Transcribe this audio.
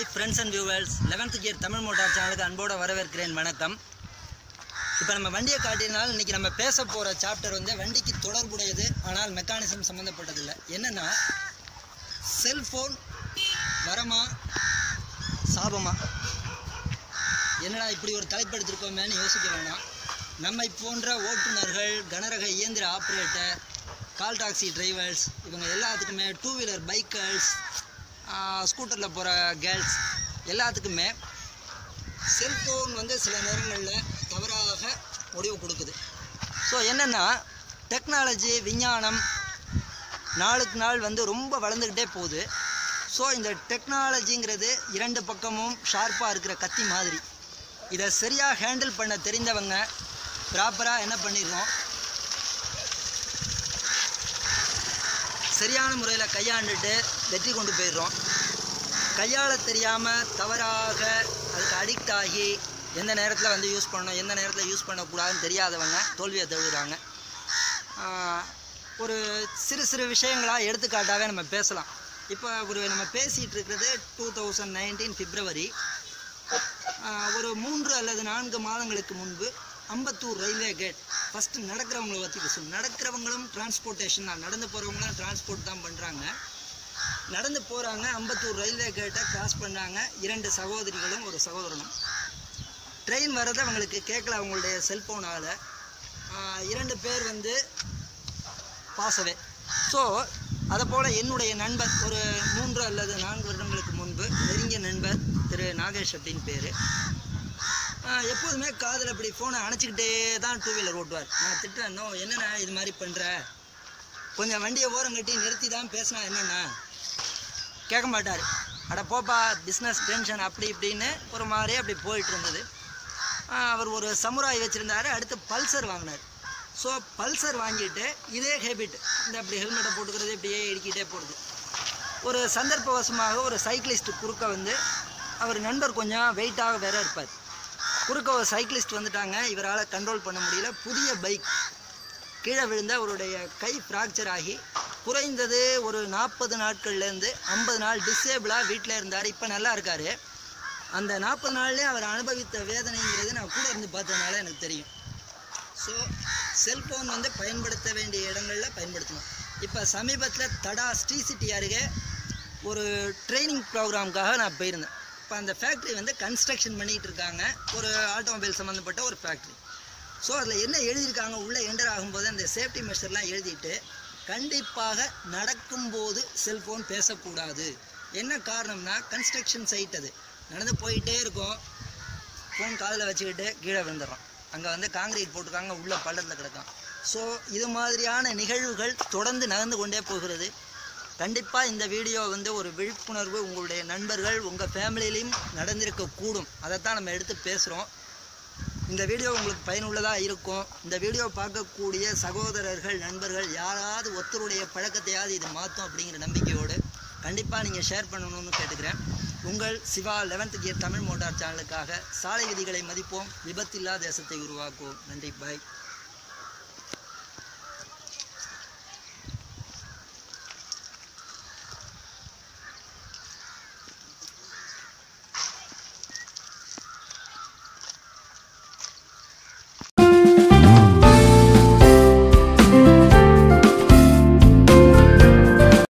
Hi friends and viewers eleventh gear Tamil motor சேனலுக்கு அன்போடு வரவேற்கிறேன். வணக்கம். இப்போ நம்ம வண்டியை காட்டினாலும் இன்றைக்கி நம்ம பேச போகிற சாப்டர் வந்து வண்டிக்கு தொடர்புடையது ஆனால் மெக்கானிசம் சம்மந்தப்பட்டதில்லை என்னென்னா செல்ஃபோன் வரமா சாபமா? என்னடா இப்படி ஒரு தலைப்படுத்திருக்கோமேன்னு யோசிக்க வேணாம். நம்மை போன்ற ஓட்டுநர்கள் கனரக இயந்திர ஆப்ரேட்டர் கால் டாக்ஸி டிரைவர்ஸ் இவங்க எல்லாத்துக்குமே டூ வீலர் பைக்கர்ஸ் ஸ்கூட்டரில் போகிற கேர்ள்ஸ் எல்லாத்துக்குமே செல்ஃபோன் வந்து சில நேரங்களில் தவறாக முடிவு கொடுக்குது. ஸோ என்னென்னா டெக்னாலஜி விஞ்ஞானம் நாளுக்கு நாள் வந்து ரொம்ப வளர்ந்துக்கிட்டே போகுது. ஸோ இந்த டெக்னாலஜிங்கிறது இரண்டு பக்கமும் ஷார்ப்பாக இருக்கிற கத்தி மாதிரி. இதை சரியாக ஹேண்டில் பண்ண தெரிந்தவங்க ப்ராப்பராக என்ன பண்ணிடுவோம் சரியான முறையில் கையாண்டுட்டு வெற்றி கொண்டு போயிடுறோம். கையாள தெரியாமல் தவறாக அதுக்கு அடிக்ட் ஆகி எந்த நேரத்தில் வந்து யூஸ் பண்ணணும் எந்த நேரத்தில் யூஸ் பண்ணக்கூடாதுன்னு தெரியாதவங்க தோல்வியை தழுவுறாங்க. ஒரு சிறு சிறு விஷயங்களாக எடுத்துக்காட்டாகவே நம்ம பேசலாம். இப்போ ஒரு நம்ம பேசிகிட்டு இருக்கிறது டூ தௌசண்ட் நைன்டீன் பிப்ரவரி ஒரு மூன்று அல்லது நான்கு மாதங்களுக்கு முன்பு அம்பத்தூர் ரயில்வே கேட் ஃபஸ்ட்டு நடக்கிறவங்கள பற்றி பேசும் நடக்கிறவங்களும் டிரான்ஸ்போர்ட்டேஷன் தான். நடந்து போகிறவங்களும் டிரான்ஸ்போர்ட் தான் பண்ணுறாங்க நடந்து போகிறாங்க அம்பத்தூர் ரயில்வே கேட்டை கிராஸ் பண்ணாங்க இரண்டு சகோதரிகளும் ஒரு சகோதரனும். ட்ரெயின் வர்றதை அவங்களுக்கு கேட்கல அவங்களுடைய செல்ஃபோனால் இரண்டு பேர் வந்து பாசவே ஸோ அதை போல் என்னுடைய நண்பர் ஒரு மூன்று அல்லது நான்கு வருடங்களுக்கு முன்பு நெருங்கிய நண்பர் திரு நாகேஷ் அப்படின்னு பேர். எப்போதுமே காதில் இப்படி ஃபோனை அணைச்சிக்கிட்டே தான் டூ வீலர் ஓட்டுவார். நான் திட்டுறேன் என்னண்ணா இது மாதிரி பண்ணுற கொஞ்சம் வண்டியை ஓரம் கட்டி நிறுத்தி தான் பேசினா என்னண்ணா? கேட்க மாட்டார். அட போப்பா பிஸ்னஸ் டென்ஷன் அப்படி இப்படின்னு ஒரு மாதிரியே அப்படி போயிட்டு இருந்தது. அவர் ஒரு சமுராய் வச்சுருந்தாரு அடுத்து பல்சர் வாங்கினார். ஸோ பல்சர் வாங்கிட்டு இதே ஹேபிட் இந்த அப்படி ஹெல்மெட்டை போட்டுக்கிறது இப்படியே இடிக்கிட்டே போடுது ஒரு சந்தர்ப்பவசமாக ஒரு சைக்கிளிஸ்ட் குறுக்க வந்து அவர் நண்பர் கொஞ்சம் வெயிட்டாக வேற இருப்பார். குறுக்க ஒரு சைக்கிளிஸ்ட் வந்துட்டாங்க. இவரால் கண்ட்ரோல் பண்ண முடியல. புதிய பைக் கீழே விழுந்த அவருடைய கை ஃப்ராக்சர் ஆகி குறைந்தது ஒரு நாற்பது நாட்கள்லேருந்து ஐம்பது நாள் டிசேபிளாக வீட்டில் இருந்தார். இப்போ நல்லா இருக்கார். அந்த நாற்பது நாள்லேயே அவர் அனுபவித்த வேதனைங்கிறது நான் கூட இருந்து பார்த்ததுனால எனக்கு தெரியும். ஸோ செல்ஃபோன் வந்து பயன்படுத்த வேண்டிய இடங்களில் பயன்படுத்தணும். இப்போ சமீபத்தில் தடா ஸ்ரீ சிட்டி அருகே ஒரு ட்ரைனிங் ப்ரோக்ராமுக்காக நான் போயிருந்தேன். இப்போ அந்த ஃபேக்ட்ரி வந்து கன்ஸ்ட்ரக்ஷன் பண்ணிகிட்டு இருக்காங்க. ஒரு ஆட்டோமொபைல் சம்மந்தப்பட்ட ஒரு ஃபேக்ட்ரி ஸோ அதில் என்ன எழுதியிருக்காங்க? உள்ளே என்டர் ஆகும்போது அந்த சேஃப்டி மெஷர்லாம் எழுதிட்டு கண்டிப்பாக நடக்கும்போது செல்ஃபோன் பேசக்கூடாது. என்ன காரணம்னா கன்ஸ்ட்ரக்ஷன் சைட் அது. நடந்து போயிட்டே இருக்கும். ஃபோன் காதில் வச்சுக்கிட்டு கீழே விழுந்துடும் அங்கே வந்து காங்கிரீட் போட்டிருக்காங்க உள்ளே பள்ளத்தில் கிடக்கும். ஸோ இது மாதிரியான நிகழ்வுகள் தொடர்ந்து நகர்ந்து கொண்டே போகிறது. கண்டிப்பாக இந்த வீடியோ வந்து ஒரு விழிப்புணர்வு உங்களுடைய நண்பர்கள் உங்கள் ஃபேமிலியிலையும் நடந்திருக்கக்கூடும் அதைத்தான் நம்ம எடுத்து பேசுகிறோம் இந்த வீடியோ உங்களுக்கு பயனுள்ளதாக இருக்கும். இந்த வீடியோ பார்க்கக்கூடிய சகோதரர்கள் நண்பர்கள் யாராவது ஒருத்தருடைய பழக்கத்தையாவது இது மாற்றும் அப்படிங்கிற நம்பிக்கையோடு கண்டிப்பாக நீங்கள் ஷேர் பண்ணணும்னு கேட்டுக்கிறேன். உங்கள் Siva eleventh gear Tamil motor சேனலுக்காக சாலை விதிகளை மதிப்போம். விபத்தில்லா தேசத்தை உருவாக்குவோம். நன்றி. பாய்